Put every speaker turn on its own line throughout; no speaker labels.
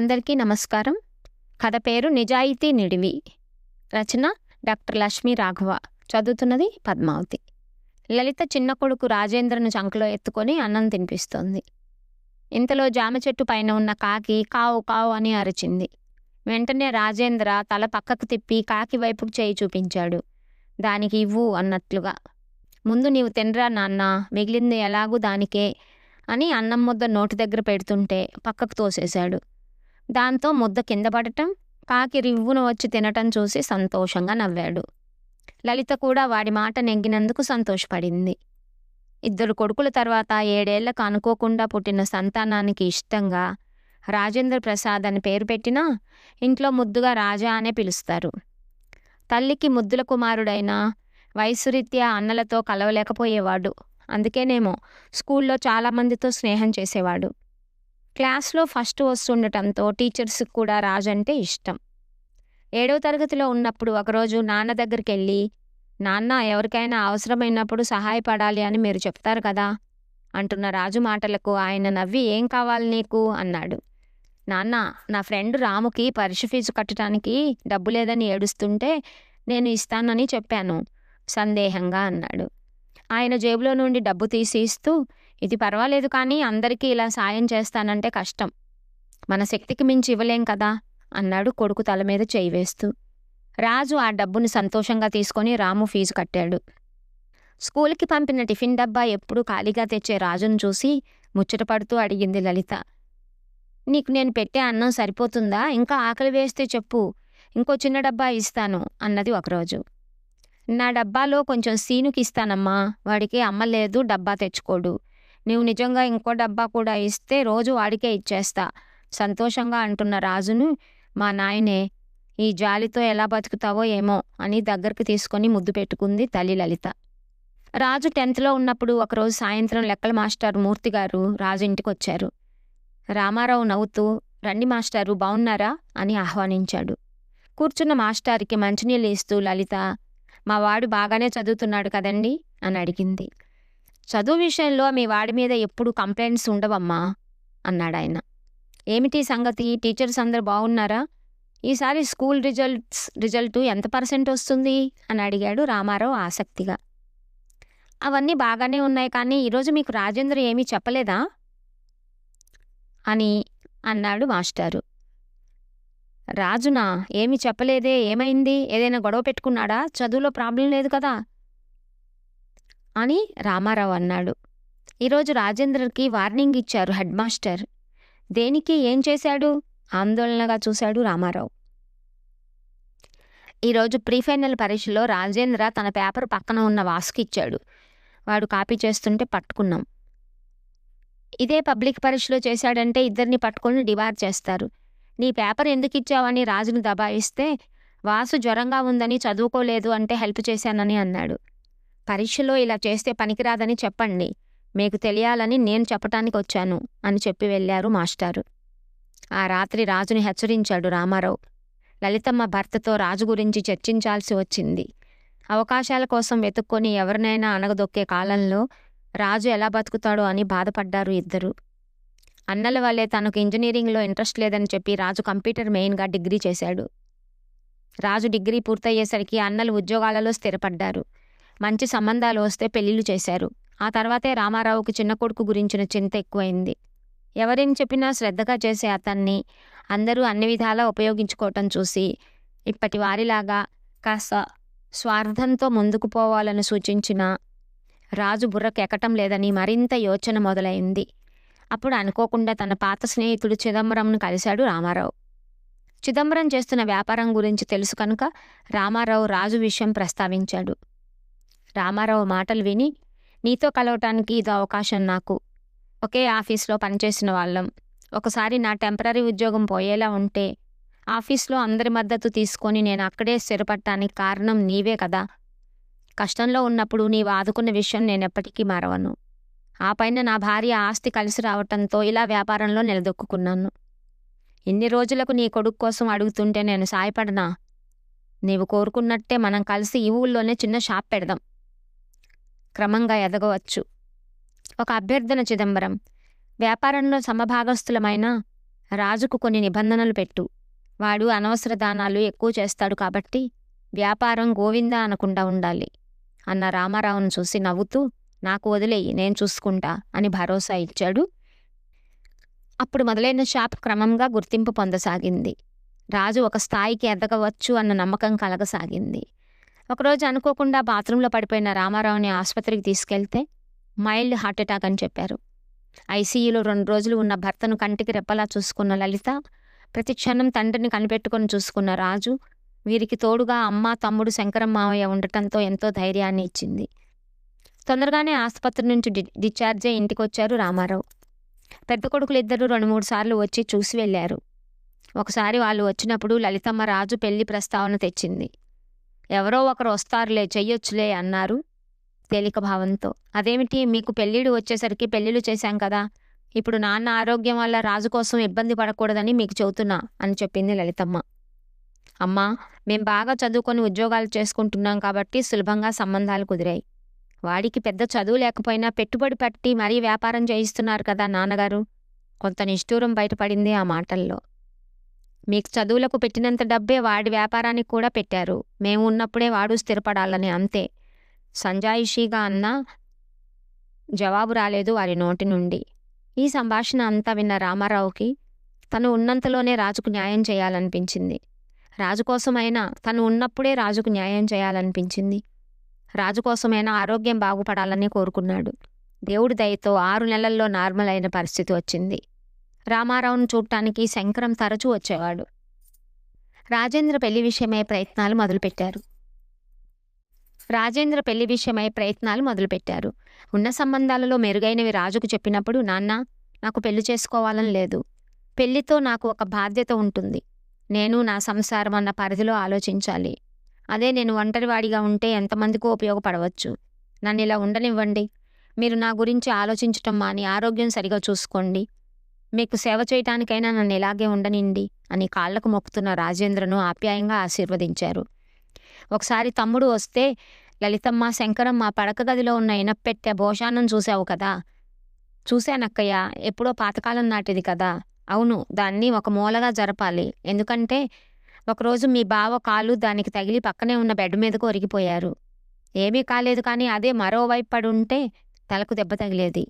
అందరికీ నమస్కారం. కథ పేరు నిజాయితీ నిడివి. రచన డాక్టర్ లక్ష్మీ రాఘవ. చదువుతున్నది పద్మావతి. లలిత చిన్న కొడుకు రాజేంద్రను చంకలో ఎత్తుకొని అన్నం తినిపిస్తోంది. ఇంతలో జామ చెట్టు పైన ఉన్న కాకి కావు కావు అని అరిచింది. వెంటనే రాజేంద్ర తల పక్కకు తిప్పి కాకి వైపుకు చేయి చూపించాడు. దానికి ఇవ్వు అన్నట్లుగా. ముందు నీవు తినరా నాన్న మిగిలింది ఎలాగూ దానికే అని అన్నం ముద్ద నోటి దగ్గర పెడుతుంటే పక్కకు తోసేశాడు. దాంతో ముద్ద కింద పడటం కాకి రివ్వున వచ్చి తినటం చూసి సంతోషంగా నవ్వాడు. లలిత కూడా వాడి మాట నెగ్గినందుకు సంతోషపడింది. ఇద్దరు కొడుకుల తర్వాత ఏడేళ్ళకు అనుకోకుండా పుట్టిన సంతానానికి ఇష్టంగా రాజేంద్ర ప్రసాద్ అని పేరు పెట్టినా ఇంట్లో ముద్దుగా రాజా అనే పిలుస్తారు. తల్లికి ముద్దుల కుమారుడైన వయసురీత్యా అన్నలతో కలవలేకపోయేవాడు. అందుకేనేమో స్కూల్లో చాలామందితో స్నేహం చేసేవాడు. క్లాస్లో ఫస్ట్ వస్తుండటంతో టీచర్స్కి కూడా రాజంటే ఇష్టం. ఏడవ తరగతిలో ఉన్నప్పుడు ఒకరోజు నాన్న దగ్గరికి వెళ్ళి నాన్న ఎవరికైనా అవసరమైనప్పుడు సహాయపడాలి అని మీరు చెప్తారు కదా అంటున్న రాజు మాటలకు ఆయన నవ్వి ఏం కావాలి నీకు? అన్నాడు. నాన్న నా ఫ్రెండ్ రాముకి పరీక్ష ఫీజు కట్టడానికి డబ్బు లేదని ఏడుస్తుంటే నేను ఇస్తానని చెప్పాను సందేహంగా అన్నాడు. ఆయన జేబులో నుండి డబ్బు తీసి ఇస్తూ ఇది పర్వాలేదు కానీ అందరికీ ఇలా సాయం చేస్తానంటే కష్టం. మన శక్తికి మించి ఇవ్వలేం కదా? అన్నాడు కొడుకు తల మీద చేయి వేస్తూ. రాజు ఆ డబ్బును సంతోషంగా తీసుకొని రాము ఫీజు కట్టాడు. స్కూల్కి పంపిన టిఫిన్ డబ్బా ఎప్పుడూ ఖాళీగా తెచ్చే రాజును చూసి ముచ్చటపడుతూ అడిగింది లలిత. నీకు నేను పెట్టే అన్నం సరిపోతుందా? ఇంకా ఆకలి వేస్తే చెప్పు. ఇంకో చిన్న డబ్బా ఇస్తాను అన్నది ఒకరోజు. నా డబ్బాలో కొంచెం సీనుకి ఇస్తానమ్మా. వాడికి అమ్మలేదు డబ్బా తెచ్చుకోడు. నీవు నిజంగా ఇంకో డబ్బా కూడా ఇస్తే రోజు వాడికే ఇచ్చేస్తా సంతోషంగా అంటున్న రాజును మా నాయనే ఈ జాలితో ఎలా బతుకుతావో ఏమో అని దగ్గరికి తీసుకొని ముద్దు పెట్టుకుంది తల్లి లలిత. రాజు టెన్త్లో ఉన్నప్పుడు ఒకరోజు సాయంత్రం లెక్కల మాస్టర్ మూర్తి గారు రాజు ఇంటికి వచ్చారు రామారావు నవ్వుతూ రండి మాస్టారు బాగున్నారా అని ఆహ్వానించాడు. కూర్చున్న మాస్టార్కి మంచినీళ్ళు ఇస్తూ లలిత మా వాడు బాగానే చదువుతున్నాడు కదండి? అని అడిగింది. చదువు విషయంలో మీ వాడి మీద ఎప్పుడు కంప్లైంట్స్ ఉండవమ్మా? అన్నాడు ఆయన ఏమిటి సంగతి? టీచర్స్ అందరు బాగున్నారా ఈసారి స్కూల్ రిజల్ట్స్ రిజల్ట్ ఎంత పర్సెంట్ వస్తుంది? అని అడిగాడు రామారావు ఆసక్తిగా. అవన్నీ బాగానే ఉన్నాయి కానీ ఈరోజు మీకు రాజేంద్ర ఏమీ చెప్పలేదా? అని అన్నాడు మాస్టారు. రాజునా ఏమి చెప్పలేదే? ఏమైంది? ఏదైనా గొడవ పెట్టుకున్నాడా? చదువులో ప్రాబ్లం లేదు కదా? అని రామారావు అన్నాడు. ఈరోజు రాజేంద్రకి వార్నింగ్ ఇచ్చారు హెడ్ మాస్టర్. దేనికి ఏం చేశాడు? ఆందోళనగా చూశాడు రామారావు. ఈరోజు ప్రీఫైనల్ పరీక్షలో రాజేంద్ర తన పేపర్ పక్కన ఉన్న వాసుకి ఇచ్చాడు. వాడు కాపీ చేస్తుంటే పట్టుకున్నాం. ఇదే పబ్లిక్ పరీక్షలో చేశాడంటే ఇద్దరిని పట్టుకొని డివార్ చేస్తారు. నీ పేపర్ ఎందుకు ఇచ్చావని రాజును దబాయిస్తే వాసు జ్వరంగా ఉందని చదువుకోలేదు అంటే హెల్ప్ చేశానని అన్నాడు. పరీక్షలో ఇలా చేస్తే పనికిరాదని చెప్పండి. మీకు తెలియాలని నేను చెప్పటానికి వచ్చాను అని చెప్పి వెళ్ళారు మాస్టారు. ఆ రాత్రి రాజుని హెచ్చరించాడు రామారావు. లలితమ్మ భర్తతో రాజు గురించి చర్చించాల్సి వచ్చింది. అవకాశాల కోసం వెతుక్కొని ఎవరినైనా అనగదొక్కే కాలంలో రాజు ఎలా బతుకుతాడో అని బాధపడ్డారు ఇద్దరు. అన్నల వల్లే తనకు ఇంజనీరింగ్లో ఇంట్రెస్ట్ లేదని చెప్పి రాజు కంప్యూటర్ మెయిన్గా డిగ్రీ చేశాడు. రాజు డిగ్రీ పూర్తయ్యేసరికి అన్నలు ఉద్యోగాలలో స్థిరపడ్డారు. మంచి సంబంధాలు వస్తే పెళ్ళిళ్ళు చేశారు. ఆ తర్వాతే రామారావుకి చిన్న కొడుకు గురించిన చింత ఎక్కువైంది. ఎవరేం చెప్పినా శ్రద్ధగా చేసే అతన్ని అందరూ అన్ని విధాలా ఉపయోగించుకోవటం చూసి ఇప్పటి వారిలాగా కాస్త స్వార్థంతో ముందుకు పోవాలని సూచించిన రాజు బుర్రకు ఎక్కటం లేదని మరింత యోచన మొదలైంది. అప్పుడు అనుకోకుండా తన పాత స్నేహితుడు చిదంబరంను కలిశాడు రామారావు. చిదంబరం చేస్తున్న వ్యాపారం గురించి తెలుసు కనుక రామారావు రాజు విషయం ప్రస్తావించాడు. రామారావు మాటలు విని నీతో కలవటానికి ఇదో అవకాశం నాకు. ఒకే ఆఫీస్లో పనిచేసిన వాళ్ళం. ఒకసారి నా టెంపరీ ఉద్యోగం పోయేలా ఉంటే ఆఫీస్లో అందరి మద్దతు తీసుకొని నేను అక్కడే స్థిరపడటానికి కారణం నీవే కదా. కష్టంలో ఉన్నప్పుడు నీవు ఆదుకున్న విషయం నేను ఎప్పటికీ మరవను. ఆ పైన నా భార్య ఆస్తి కలిసి రావటంతో ఇలా వ్యాపారంలో నిలదొక్కున్నాను. ఇన్ని రోజులకు నీ కొడుకు కోసం అడుగుతుంటే నేను సాయపడనా? నీవు కోరుకున్నట్టే మనం కలిసి ఈ ఊళ్ళోనే చిన్న షాప్ పెడదాం. క్రమంగా ఎదగవచ్చు. ఒక అభ్యర్థన చిదంబరం. వ్యాపారంలో సమభాగస్థులమైన రాజుకు కొన్ని నిబంధనలు పెట్టు. వాడు అనవసర దానాలు ఎక్కువ చేస్తాడు కాబట్టి వ్యాపారం గోవింద అనకుండా ఉండాలి. అన్న రామారావును చూసి నవ్వుతూ నాకు వదిలేయి నేను చూసుకుంటా అని భరోసా ఇచ్చాడు. అప్పుడు మొదలైన షాప్ క్రమంగా గుర్తింపు పొందసాగింది. రాజు ఒక స్థాయికి ఎదగవచ్చు అన్న నమ్మకం కలగసాగింది. ఒకరోజు అనుకోకుండా బాత్రూంలో పడిపోయిన రామారావుని ఆసుపత్రికి తీసుకెళ్తే మైల్డ్ హార్ట్అటాక్ అని చెప్పారు. ఐసీయూలో రెండు రోజులు ఉన్న భర్తను కంటికి రెప్పలా చూసుకున్న లలిత ప్రతి క్షణం తండ్రిని కనిపెట్టుకొని చూసుకున్న రాజు వీరికి తోడుగా అమ్మ తమ్ముడు శంకరం మావయ్య ఉండటంతో ఎంతో ధైర్యాన్ని ఇచ్చింది. తొందరగానే ఆసుపత్రి నుంచి డి డిశ్చార్జ్ అయి ఇంటికి వచ్చారు రామారావు. పెద్ద కొడుకులు ఇద్దరు రెండు మూడు సార్లు వచ్చి చూసి వెళ్ళారు. ఒకసారి వాళ్ళు వచ్చినప్పుడు లలితమ్మ రాజు పెళ్ళి ప్రస్తావన తెచ్చింది. ఎవరో ఒకరు వస్తారులే చెయ్యొచ్చులే అన్నారు తేలిక భావంతో. అదేమిటి? మీకు పెళ్ళిడు వచ్చేసరికి పెళ్ళిళ్ళు చేశాం కదా. ఇప్పుడు నాన్న ఆరోగ్యం వల్ల రాజు కోసం ఇబ్బంది పడకూడదని మీకు చెబుతున్నా అని చెప్పింది లలితమ్మ. అమ్మా మేం బాగా చదువుకొని ఉద్యోగాలు చేసుకుంటున్నాం కాబట్టి సులభంగా సంబంధాలు కుదిరాయి. వాడికి పెద్ద చదువు లేకపోయినా పెట్టుబడి పెట్టి మరీ వ్యాపారం చేయిస్తున్నారు కదా నాన్నగారు. కొంత నిష్ఠూరం బయటపడింది ఆ మాటల్లో. మీకు చదువులకు పెట్టినంత డబ్బే వాడి వ్యాపారానికి కూడా పెట్టారు. మేము ఉన్నప్పుడే వాడు స్థిరపడాలని అంతే. సంజాయిషీగా అన్న జవాబు రాలేదు వారి నోటి నుండి. ఈ సంభాషణ అంతా విన్న రామారావుకి తను ఉన్నంతలోనే రాజుకు న్యాయం చేయాలనిపించింది. రాజు కోసమైనా తను ఉన్నప్పుడే రాజుకు న్యాయం చేయాలనిపించింది. రాజు కోసమైనా ఆరోగ్యం బాగుపడాలని కోరుకున్నాడు. దేవుడి దయతో ఆరు నెలల్లో నార్మల్ అయిన పరిస్థితి వచ్చింది. రామారావును చూడటానికి శంకరం తరచూ వచ్చేవాడు. రాజేంద్ర పెళ్ళి విషయమై ప్రయత్నాలు మొదలుపెట్టారు. రాజేంద్ర పెళ్ళి విషయమై ప్రయత్నాలు మొదలుపెట్టారు. ఉన్న సంబంధాలలో మెరుగైనవి రాజుకు చెప్పినప్పుడు నాన్న నాకు పెళ్ళి చేసుకోవాలని లేదు. పెళ్ళితో నాకు ఒక బాధ్యత ఉంటుంది. నేను నా సంసారం అన్న పరిధిలో ఆలోచించాలి. అదే నేను ఒంటరివాడిగా ఉంటే ఎంతమందికో ఉపయోగపడవచ్చు. నన్ను ఇలా ఉండనివ్వండి. మీరు నా గురించి ఆలోచించటం మాని ఆరోగ్యం సరిగా చూసుకోండి. మీకు సేవ చేయటానికైనా నన్ను ఇలాగే ఉండనిండి అని కాళ్ళకు మొక్కుతున్న రాజేంద్రను ఆప్యాయంగా ఆశీర్వదించారు. ఒకసారి తమ్ముడు వస్తే లలితమ్మ శంకరమ్మ పడక గదిలో ఉన్న ఇనప్పెట్టె భోషానం చూశావు కదా? చూశానక్కయ్య ఎప్పుడో పాతకాలం నాటిది కదా? అవును దాన్ని ఒక మూలగా జరపాలి. ఎందుకంటే ఒకరోజు మీ బావ కాలు దానికి తగిలి పక్కనే ఉన్న బెడ్ మీదకు ఒరిగిపోయారు. ఏమీ కాలేదు కానీ అదే మరోవైపు పడి ఉంటే తలకు దెబ్బ తగిలేది.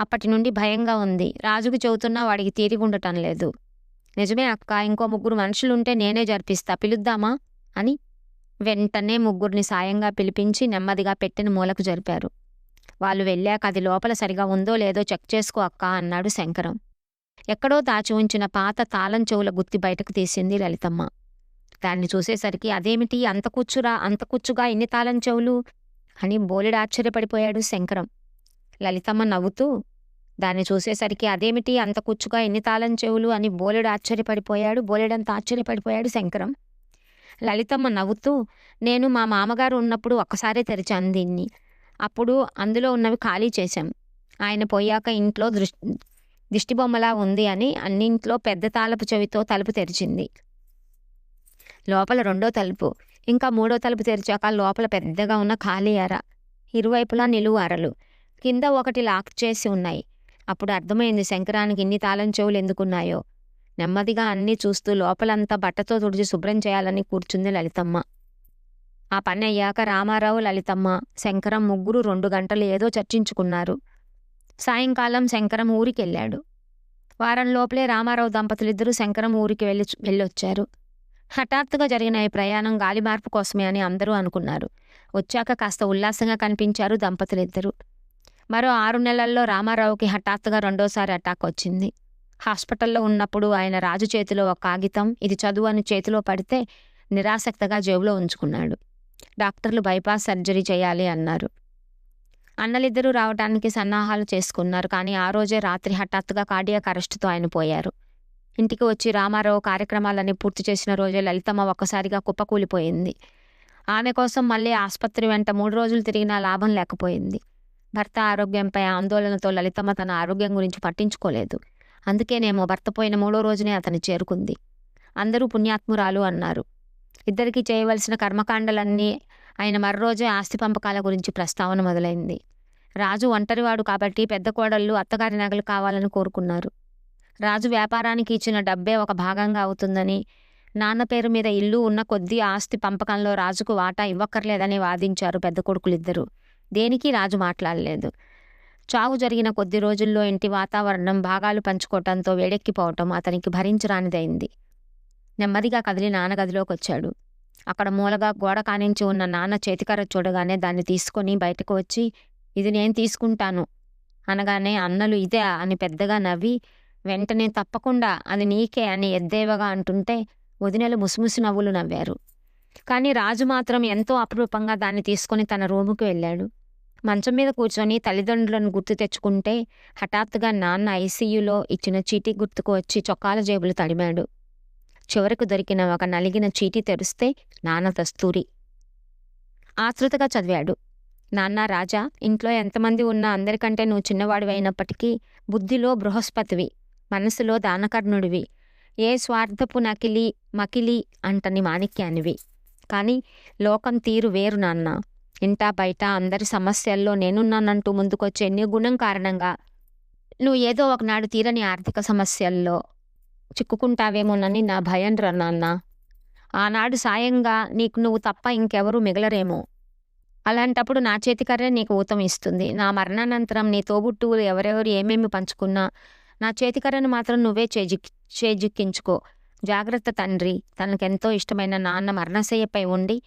అప్పటి నుండి భయంగా ఉంది. రాజుకు చెబుతున్నా వాడికి తీరిగుండటం లేదు. నిజమే అక్క ఇంకో ముగ్గురు మనుషులుంటే నేనే జరిపిస్తా పిలుద్దామా? అని వెంటనే ముగ్గురిని సాయంగా పిలిపించి నెమ్మదిగా పెట్టిన మూలకు జరిపారు. వాళ్ళు వెళ్ళాక అది లోపల సరిగా ఉందో లేదో చెక్ చేసుకో అక్క అన్నాడు శంకరం. ఎక్కడో దాచి ఉంచిన పాత తాళం చెవుల గుత్తి బయటకు తీసింది లలితమ్మ. దాన్ని చూసేసరికి అదేమిటి? అంత కుచ్చురా అంత కుచ్చుగా ఇన్ని తాళం చెవులు? అని బోలెడు ఆశ్చర్యపడిపోయాడు శంకరం. లలితమ్మ నవ్వుతూ దాన్ని చూసేసరికి అదేమిటి అంత కుచ్చుగా ఎన్ని తాళం చెవులు అని బోలెడు ఆశ్చర్యపడిపోయాడు బోలెడంత ఆశ్చర్యపడిపోయాడు శంకరం. లలితమ్మ నవ్వుతూ నేను మా మామగారు ఉన్నప్పుడు ఒక్కసారే తెరిచాను దీన్ని. అప్పుడు అందులో ఉన్నవి ఖాళీ చేశాం. ఆయన పోయాక ఇంట్లో దృష్టి దిష్టిబొమ్మలా ఉంది అని అన్నింట్లో పెద్ద తాళపు చెవితో తలుపు తెరిచింది. లోపల రెండో తలుపు. ఇంకా మూడో తలుపు తెరిచాక లోపల పెద్దగా ఉన్న ఖాళీ అర. ఇరువైపులా నిలువు అరలు. కింద ఒకటి లాక్ చేసి ఉన్నాయి. అప్పుడు అర్థమైంది శంకరానికి ఇన్ని తాళం చెవులు ఎందుకున్నాయో. నెమ్మదిగా అన్నీ చూస్తూ లోపలంతా బట్టతో తుడిచి శుభ్రం చేయాలని కూర్చుంది లలితమ్మ. ఆ పని అయ్యాక రామారావు లలితమ్మ శంకరం ముగ్గురు రెండు గంటలు ఏదో చర్చించుకున్నారు. సాయంకాలం శంకరం ఊరికెళ్ళాడు. వారం లోపలే రామారావు దంపతులిద్దరూ శంకరం ఊరికి వెళ్ళి వెళ్ళొచ్చారు. హఠాత్తుగా జరిగిన ఈ ప్రయాణం గాలి మార్పు కోసమే అని అందరూ అనుకున్నారు. వచ్చాక కాస్త ఉల్లాసంగా కనిపించారు దంపతులిద్దరూ. మరో ఆరు నెలల్లో రామారావుకి హఠాత్తుగా రెండోసారి అటాక్ వచ్చింది. హాస్పిటల్లో ఉన్నప్పుడు ఆయన రాజు చేతిలో ఒక కాగితం ఇది చదువు అని చేతిలో పడితే నిరాసక్తగా జేబులో ఉంచుకున్నాడు. డాక్టర్లు బైపాస్ సర్జరీ చేయాలి అన్నారు. అన్నలిద్దరూ రావడానికి సన్నాహాలు చేసుకున్నారు కానీ ఆ రోజే రాత్రి హఠాత్తుగా కార్డియాక్ అరెస్టుతో ఆయన పోయారు. ఇంటికి వచ్చి రామారావు కార్యక్రమాలన్నీ పూర్తి చేసిన రోజే లలితమ్మ ఒక్కసారిగా కుప్పకూలిపోయింది. ఆమె కోసం మళ్ళీ ఆసుపత్రి వెంట మూడు రోజులు తిరిగినా లాభం లేకపోయింది. భర్త ఆరోగ్యంపై ఆందోళనతో లలితమ్మ తన ఆరోగ్యం గురించి పట్టించుకోలేదు. అందుకేనేమో భర్త పోయిన మూడో రోజునే అతని చేరుకుంది. అందరూ పుణ్యాత్మురాలు అన్నారు. ఇద్దరికీ చేయవలసిన కర్మకాండలన్నీ ఆయన మర్రోజే ఆస్తి పంపకాల గురించి ప్రస్తావన మొదలైంది. రాజు ఒంటరివాడు కాబట్టి పెద్ద కోడళ్ళు అత్తగారి నగలు కావాలని కోరుకున్నారు. రాజు వ్యాపారానికి ఇచ్చిన డబ్బే ఒక భాగంగా అవుతుందని నాన్న పేరు మీద ఇల్లు ఉన్న కొద్దీ ఆస్తి పంపకంలో రాజుకు వాటా ఇవ్వక్కర్లేదని వాదించారు పెద్ద కొడుకులిద్దరూ. దేనికి రాజు మాట్లాడలేదు. చావు జరిగిన కొద్ది రోజుల్లో ఇంటి వాతావరణం భాగాలు పంచుకోవటంతో వేడెక్కిపోవటం అతనికి భరించరానిదైంది నెమ్మదిగా కదిలి నాన్న గదిలోకి వచ్చాడు అక్కడ మూలగా గోడ కానించి ఉన్న నాన్న చేతికర్ర చూడగానే దాన్ని తీసుకొని బయటకు వచ్చి ఇది నేను తీసుకుంటాను అనగానే అన్నలు ఇదే అని పెద్దగా నవ్వి వెంటనే తప్పకుండా అది నీకే అని ఎద్దేవగా అంటుంటే వదినలు ముసిముసి నవ్వులు నవ్వారు. కానీ రాజు మాత్రం ఎంతో అపురూపంగా దాన్ని తీసుకొని తన రూముకు వెళ్ళాడు. మంచం మీద కూర్చొని తల్లిదండ్రులను గుర్తు తెచ్చుకుంటే హఠాత్తుగా నాన్న ఐసీయూలో ఇచ్చిన చీటీ గుర్తుకు వచ్చి చొక్కాల జేబులు తడిమాడు. చివరకు దొరికిన ఒక నలిగిన చీటీ తెరిస్తే నాన్న దస్తూరి. ఆతృతగా చదివాడు. నాన్న రాజా ఇంట్లో ఎంతమంది ఉన్నా అందరికంటే నువ్వు చిన్నవాడివైనప్పటికీ బుద్ధిలో బృహస్పతివి మనసులో దానకర్ణుడివి ఏ స్వార్థపు నకిలి మకిలి అంటని మాణిక్యానివి. కానీ లోకం తీరు వేరు నాన్న. ఇంటా బయట అందరి సమస్యల్లో నేనున్నానంటూ ముందుకొచ్చే నీ గుణం కారణంగా నువ్వు ఏదో ఒకనాడు తీరని ఆర్థిక సమస్యల్లో చిక్కుకుంటావేమోనని నా భయం రా నాన్న. ఆనాడు సాయంగా నీకు నువ్వు తప్ప ఇంకెవరూ మిగలరేమో. అలాంటప్పుడు నా చేతికర్రే నీకు ఊతం ఇస్తుంది. నా మరణానంతరం నీ తోబుట్టువులు ఎవరెవరు ఏమేమి పంచుకున్నా నా చేతికర్రను మాత్రం నువ్వే చేజిక్ చేజిక్కించుకో. జాగ్రత్త తండ్రి. తనకెంతో ఇష్టమైన నాన్న మరణశయ్యపై ఉండి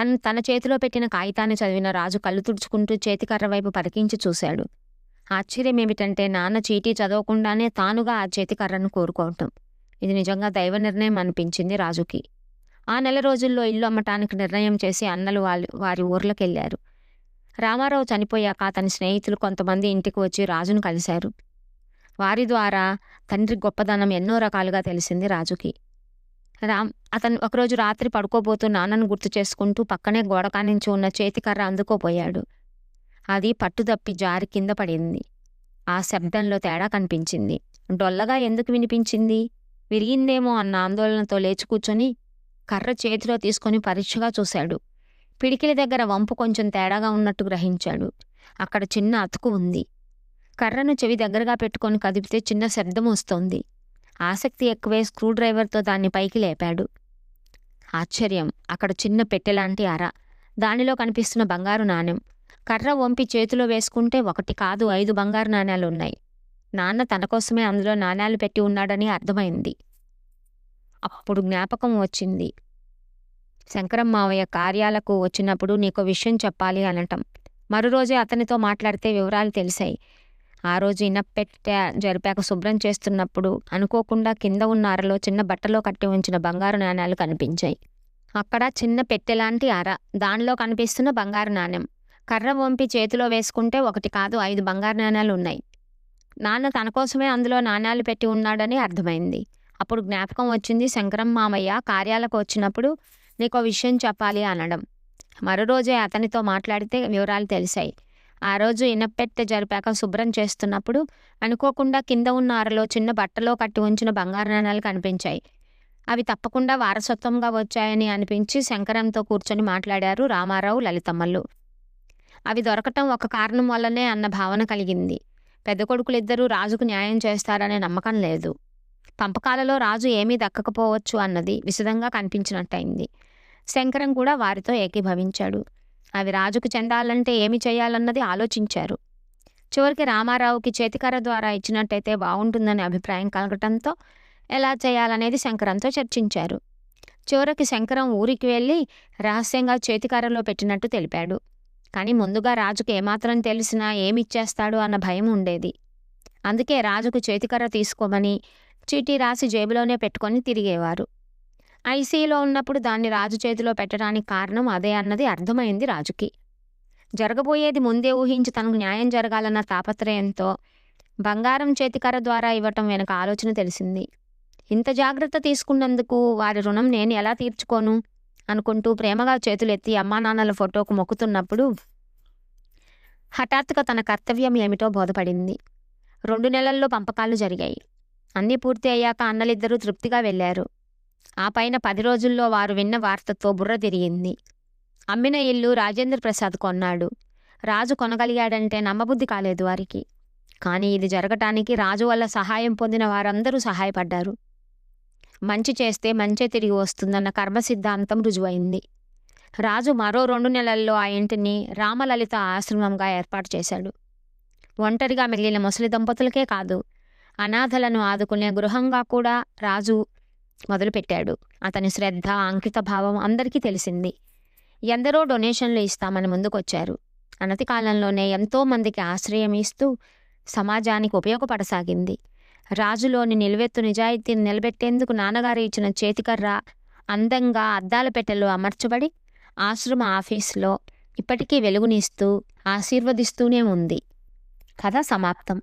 తను తన చేతిలో పెట్టిన కాగితాన్ని చదివిన రాజు కళ్ళు తుడుచుకుంటూ చేతికర్ర వైపు పరికించి చూశాడు. ఆశ్చర్యం ఏమిటంటే నాన్న చీటీ చదవకుండానే తానుగా ఆ చేతికర్రను కోరుకోవటం. ఇది నిజంగా దైవ నిర్ణయం అనిపించింది రాజుకి. ఆ నెల రోజుల్లో ఇల్లు అమ్మటానికి నిర్ణయం చేసి అన్నలు వాళ్ళు వారి ఊర్లకెళ్ళారు. రామారావు చనిపోయాక అతని స్నేహితులు కొంతమంది ఇంటికి వచ్చి రాజును కలిశారు. వారి ద్వారా తండ్రి గొప్పదనం ఎన్నో రకాలుగా తెలిసింది రాజుకి. రామ్ అతను ఒకరోజు రాత్రి పడుకోబోతూ నాన్నను గుర్తు చేసుకుంటూ పక్కనే గోడ కానించి ఉన్న చేతికర్ర అందుకోపోయాడు అది పట్టుదప్పి జారి కింద పడింది. ఆ శబ్దంలో తేడా కనిపించింది. డొల్లగా ఎందుకు వినిపించింది? విరిగిందేమో అన్న ఆందోళనతో లేచి కూర్చొని కర్ర చేతిలో తీసుకొని పరీక్షగా చూశాడు. పిడికిలి దగ్గర వంపు కొంచెం తేడాగా ఉన్నట్టు గ్రహించాడు. అక్కడ చిన్న అతుకు ఉంది. కర్రను చెవి దగ్గరగా పెట్టుకొని కదిపితే చిన్న శబ్దం వస్తోంది. ఆసక్తి ఎక్కువే స్క్రూడ్రైవర్తో దాన్ని పైకి లేపాడు. ఆశ్చర్యం అక్కడ చిన్న పెట్టెలాంటి అర. దానిలో కనిపిస్తున్న బంగారు నాణెం. కర్ర వంపి చేతిలో వేసుకుంటే ఒకటి కాదు ఐదు బంగారు నాణ్యాలు ఉన్నాయి నాన్న తన కోసమే అందులో నాణ్యాలు పెట్టి ఉన్నాడని అర్థమైంది. అప్పుడు జ్ఞాపకం వచ్చింది. శంకరం మావయ్య కార్యాలకు వచ్చినప్పుడు నీకు విషయం చెప్పాలి అనటం. మరో రోజే అతనితో మాట్లాడితే వివరాలు తెలిసాయి. ఆ రోజు ఇనప్పెట్ట జరిపాక శుభ్రం చేస్తున్నప్పుడు అనుకోకుండా కింద ఉన్న అరలో చిన్న బట్టలో కట్టి ఉంచిన బంగారు నాణ్యాలు కనిపించాయి. అక్కడ చిన్న పెట్టెలాంటి అర దానిలో కనిపిస్తున్న బంగారు నాణ్యం కర్ర వంపి చేతిలో వేసుకుంటే ఒకటి కాదు ఐదు బంగారు నాణ్యాలు ఉన్నాయి. నాన్న తన కోసమే అందులో నాణ్యాలు పెట్టి ఉన్నాడని అర్థమైంది. అప్పుడు జ్ఞాపకం వచ్చింది శంకరం మామయ్య కార్యాలకు వచ్చినప్పుడు నీకో విషయం చెప్పాలి అనడం. మరో రోజే అతనితో మాట్లాడితే వివరాలు తెలిసాయి ఆ రోజు ఇనప్పెట్టె జరిపాక శుభ్రం చేస్తున్నప్పుడు అనుకోకుండా కింద ఉన్న అరలో చిన్న బట్టలో కట్టి ఉంచిన బంగారు నాణాలు కనిపించాయి. అవి తప్పకుండా వారసత్వంగా వచ్చాయని అనిపించి శంకరంతో కూర్చొని మాట్లాడారు రామారావు లలితమ్మలు. అవి దొరకటం ఒక కారణం వల్లనే అన్న భావన కలిగింది. పెద్ద కొడుకులిద్దరూ రాజుకు న్యాయం చేస్తారనే నమ్మకం లేదు. పంపకాలలో రాజు ఏమీ దక్కకపోవచ్చు అన్నది విశదంగా కనిపించినట్టయింది. శంకరం కూడా వారితో ఏకీభవించాడు. అవి రాజుకు చెందాలంటే ఏమి చేయాలన్నది ఆలోచించారు. చివరికి రామారావుకి చేతికర్ర ద్వారా ఇచ్చినట్టయితే బాగుంటుందనే అభిప్రాయం కలగటంతో ఎలా చేయాలనేది శంకరంతో చర్చించారు. చివరికి శంకరం ఊరికి వెళ్ళి రహస్యంగా చేతికర్రలో పెట్టినట్టు తెలిపాడు. కానీ ముందుగా రాజుకు ఏమాత్రం తెలిసినా ఏమిచ్చేస్తాడు అన్న భయం ఉండేది. అందుకే రాజుకు చేతికర్ర తీసుకోమని చీటీ రాసి జేబులోనే పెట్టుకొని తిరిగేవారు. ఐసీలో ఉన్నప్పుడు దాన్ని రాజు చేతిలో పెట్టడానికి కారణం అదే అన్నది అర్థమైంది రాజుకి. జరగబోయేది ముందే ఊహించి తనకు న్యాయం జరగాలన్న తాపత్రయంతో బంగారం చేతికర ద్వారా ఇవ్వటం వెనక ఆలోచన తెలిసింది. ఇంత జాగ్రత్త తీసుకున్నందుకు వారి రుణం నేను ఎలా తీర్చుకోను? అనుకుంటూ ప్రేమగా చేతులెత్తి అమ్మా నాన్నల ఫోటోకు మొక్కుతున్నప్పుడు హఠాత్తుగా తన కర్తవ్యం ఏమిటో బోధపడింది. రెండు నెలల్లో పంపకాలు జరిగాయి. అన్నీ పూర్తి అయ్యాక అన్నలిద్దరూ తృప్తిగా వెళ్ళారు. ఆ పైన పది రోజుల్లో వారు విన్న వార్తతో బుర్ర తిరిగింది. అమ్మిన ఇల్లు రాజేంద్ర ప్రసాద్ కొన్నాడు. రాజు కొనగలిగాడంటే నమ్మబుద్ధి కాలేదు వారికి. కానీ ఇది జరగటానికి రాజు వల్ల సహాయం పొందిన వారందరూ సహాయపడ్డారు. మంచి చేస్తే మంచే తిరిగి వస్తుందన్న కర్మ సిద్ధాంతం రుజువైంది. రాజు మరో రెండు నెలల్లో ఆ ఇంటిని రామలలిత ఆశ్రమంగా ఏర్పాటు చేశాడు. ఒంటరిగా మిగిలిన ముసలి దంపతులకే కాదు అనాథలను ఆదుకునే గృహంగా కూడా రాజు మొదలుపెట్టాడు. అతని శ్రద్ధ అంకిత భావం అందరికీ తెలిసింది. ఎందరో డొనేషన్లు ఇస్తామని ముందుకొచ్చారు. అనతి కాలంలోనే ఎంతో మందికి ఆశ్రయం ఇస్తూ సమాజానికి ఉపయోగపడసాగింది. రాజులోని నిలువెత్తు నిజాయితీని నిలబెట్టేందుకు నాన్నగారు ఇచ్చిన చేతికర్ర అందంగా అద్దాల పెట్టెలో అమర్చబడి ఆశ్రమ ఆఫీస్లో ఇప్పటికీ వెలుగునిస్తూ ఆశీర్వదిస్తూనే ఉంది. కథ సమాప్తం.